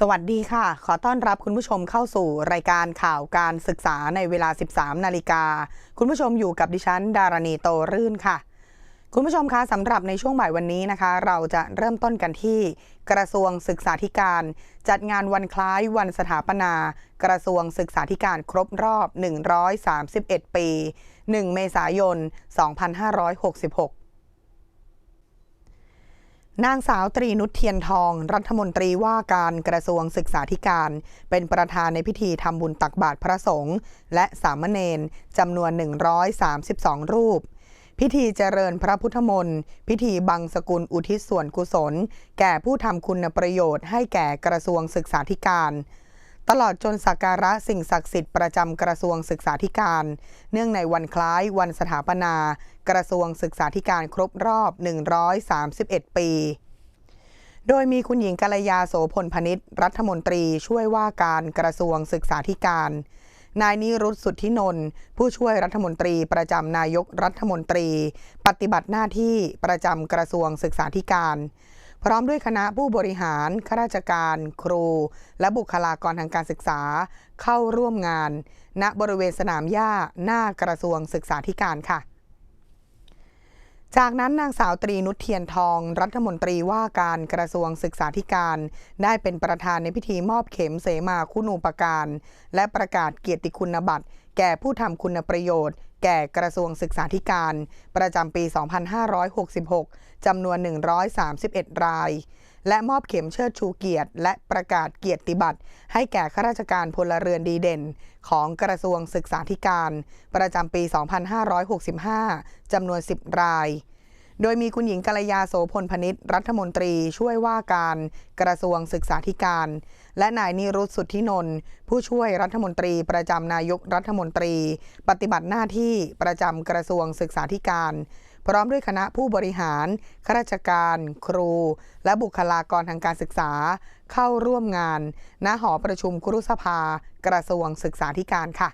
สวัสดีค่ะ ขอต้อนรับคุณผู้ชมเข้าสู่รายการข่าวการศึกษาในเวลา 13 นาฬิกา คุณผู้ชมอยู่กับดิฉัน ดารณีโตรื่นค่ะ คุณผู้ชมคะสำหรับในช่วงบ่ายวันนี้นะคะ เราจะเริ่มต้นกันที่ กระทรวงศึกษาธิการ จัดงานวันคล้ายวันสถาปนา กระทรวงศึกษาธิการครบรอบ 131 ปี 1 เมษายน 2566 นางสาวตรีนุชเทียนทอง รัฐมนตรีว่าการกระทรวงศึกษาธิการ เป็นประธานในพิธีทำบุญตักบาตรพระสงฆ์และสามเณรจำนวน 132 รูป พิธีเจริญพระพุทธมนต์พิธีบังสกุลอุทิศส่วนกุศล แก่ผู้ทำคุณประโยชน์ให้แก่กระทรวงศึกษาธิการ ตลอดจนสักการะสิ่งศักดิ์สิทธิ์ประจำกระทรวงศึกษาธิการ เนื่องในวันคล้ายวันสถาปนา กระทรวงศึกษาธิการครบรอบ 131 ปี โดยมีคุณหญิงกัลยาโสพลพนิษฐ์รัฐมนตรีช่วยว่าการกระทรวงศึกษาธิการ นายนิรุตสุทธินนท์ผู้ช่วยรัฐมนตรีประจำนายกรัฐมนตรี ปฏิบัติหน้าที่ประจำกระทรวงศึกษาธิการ พร้อมด้วยคณะผู้บริหารข้าราชการ ครู และบุคลากรทางการศึกษาเข้าร่วมงาน ณบริเวณสนามหญ้าหน้ากระทรวงศึกษาธิการค่ะ จากนั้นนางสาวตรีนุชเทียนทอง รัฐมนตรีว่าการกระทรวงศึกษาธิการ ได้เป็นประธานในพิธีมอบเข็มเสมาคุณูปการ และประกาศเกียรติคุณบัตรแก่ผู้ทำคุณประโยชน์ แก่กระทรวงศึกษาธิการ ประจำปี 2566 จำนวน 131 ราย และมอบเข็มเชิดชูเกียรติ และประกาศเกียรติบัตร ให้แก่ข้าราชการพลเรือนดีเด่น ของกระทรวงศึกษาธิการ ประจำปี 2565 จำนวน 10 ราย โดยมีคุณหญิงกัลยาโสพลพนิษฐ์รัฐมนตรีช่วยว่าการกระทรวงศึกษาธิการ และนายนิรุตสุทธินนท์ผู้ช่วยรัฐมนตรีประจำนายกรัฐมนตรี ปฏิบัติหน้าที่ประจำกระทรวงศึกษาธิการ พร้อมด้วยคณะผู้บริหารข้าราชการ ครู และบุคลากรทางการศึกษา เข้าร่วมงาน ณหอประชุมครุสภากระทรวงศึกษาธิการค่ะ